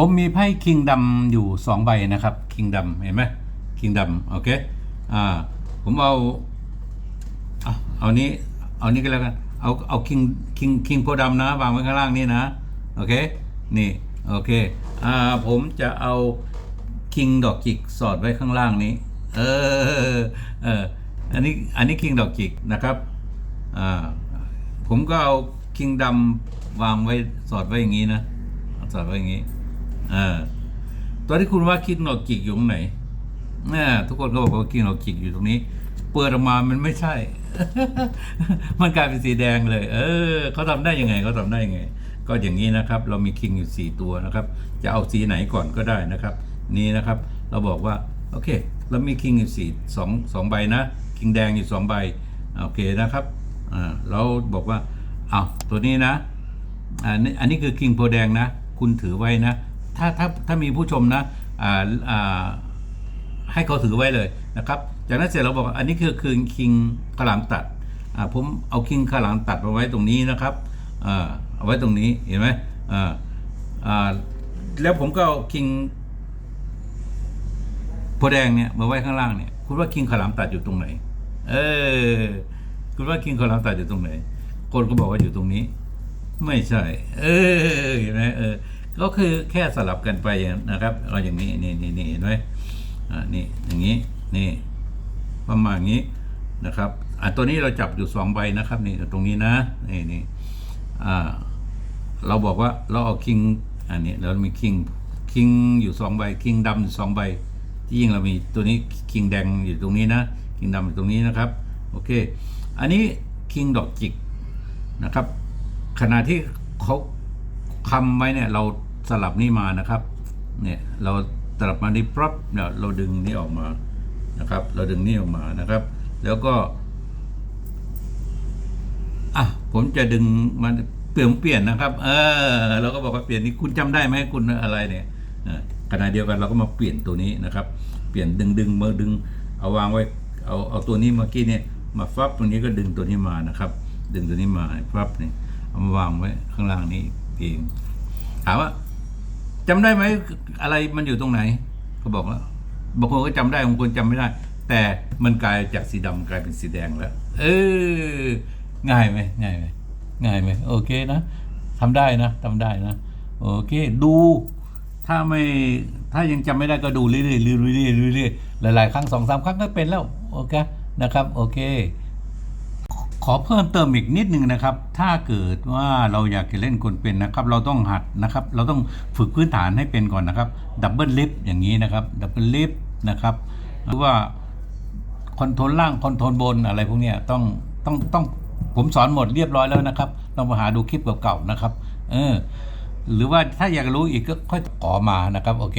ผมมีไพ่คิงดำอยู่สองใบนะครับคิงดำเห็นไหมคิงดำโอเคอ่าผมเอาเอาเอานี้เอานี้ก็แล้วกันเอาเอาคิงคิงคิงโพดำนะวางไว้ข้างล่างนี่นะโอเคนี่โอเคอ่าผมจะเอาคิงดอกจิกสอดไว้ข้างล่างนี้เออเอออันนี้อันนี้คิงดอกจิกนะครับอ่าผมก็เอาคิงดำวางไว้สอดไว้อย่างนี้นะสอดไว้อย่างนี้ เออตอนที่คุณว่าคิดหนอกจิกอยู่ตรงไหนน่ทุกคนก็บอกว่าคิดหนอกจิกอยู่ตรงนี้ เปิดออกมามันไม่ใช่ มันกลายเป็นสีแดงเลย เออเขาทำได้ยังไงเขาทำได้ยังไง ก็อย่างนี้นะครับ เรามีคิงอยู่สี่ตัวนะครับ จะเอาสีไหนก่อนก็ได้นะครับ นี่นะครับ เราบอกว่าโอเค เรามีคิงอยู่สี่สองสองใบนะคิงแดงอยู่สองใบโอเคนะครับอ่าเราบอกว่าเอาตัวนี้นะอันนี้อันนี้คือคิงโพแดงนะ คุณถือไว้นะ ถ้าถ้าถ้ามีผู้ชมนะอ่าอ่าให้เขาถือไว้เลยนะครับจากนั้นเสร็จเราบอกอันนี้คือคือคิงขลามตัดอ่าผมเอาคิงขลามตัดมาไว้ตรงนี้นะครับอ่าเอาไว้ตรงนี้เห็นไหมอ่าอ่าแล้วผมก็เอาคิงโพแดงเนี่ยมาไว้ข้างล่างเนี่ยคุณว่าคิงขลามตัดอยู่ตรงไหน เออคุณว่าคิงขลามตัดอยู่ตรงไหนคนก็บอกว่าอยู่ตรงนี้ ไม่ใช่ เออเห็นไหมเออ ก็คือแค่สลับกันไปนะครับเอาอย่างนี้นี่นี่นี่เห็นไหมอ่านี่อย่างนี้นี่ประมาณนี้นะครับอะตัวนี้เราจับอยู่สองใบนะครับนี่ตรงนี้นะนี่นี่อ่าเราบอกว่าเราเอาคิงอันนี้เรามีคิงคิงอยู่สองใบคิงดำอยู่สองใบที่ยิ่งเรามีตัวนี้คิงแดงอยู่ตรงนี้นะคิงดำอยู่ตรงนี้นะครับโอเค อันนี้คิงดอกจิกนะครับขณะที่เขา คำไว้เนี่ยเราสลับนี่มานะครับ เนี่ยเราสลับมานี่ปั๊บเนี่ยเราดึงนี่ออกมานะครับ เราดึงนี่ออกมานะครับ แล้วก็อะผมจะดึงมันเปลี่ยนเปลี่ยนนะครับ เออเราก็บอกว่าเปลี่ยนนี้คุณจำได้ไหมคุณอะไรเนี่ยขณะเดียวกันเราก็มาเปลี่ยนตัวนี้นะครับ เปลี่ยนดึงดึงมาดึง เอาวางไว้ เอาเอาตัวนี้เมื่อกี้เนี่ยมาฟับตรงนี้ก็ดึงตัวนี้มานะครับ ดึงตัวนี้มาฟับเนี่ยเอามาวางไว้ข้างล่างนี้ เองถามว่าจำได้ไหมอะไรมันอยู่ตรงไหนเขาบอกว่าบางคนก็จำได้บางคนจำไม่ได้ แต่มันกลายจากสีดำกลายเป็นสีแดงแล้ว เออ ง่ายไหมง่ายไหมง่ายไหมโอเคนะทำได้นะทำได้นะโอเค ดูถ้าไม่ถ้ายังจำไม่ได้ก็ดูเรื่อยๆเรื่อยๆเรื่อยๆหลายๆครั้งสองสามครั้งก็เป็นแล้วโอเคนะครับ โอเค อเพิ่มเติมอีกนิดนึงนะครับ ถ้าเกิดว่าเราอยากจะเล่นคนเป็นนะครับ เราต้องหัดนะครับ เราต้องฝึกพื้นฐานให้เป็นก่อนนะครับดับเบิลลิฟอย่างนี้นะครับดับเบิลลิฟนะครับหรือว่าคอนโทรลล่างคอนโทรลบนอะไรพวกนี้ต้องต้องต้องผมสอนหมดเรียบร้อยแล้วนะครับลองไปหาดูคลิปเก่าๆนะครับ เออ หรือว่าถ้าอยากรู้อีกก็ค่อยขอมานะครับ โอเค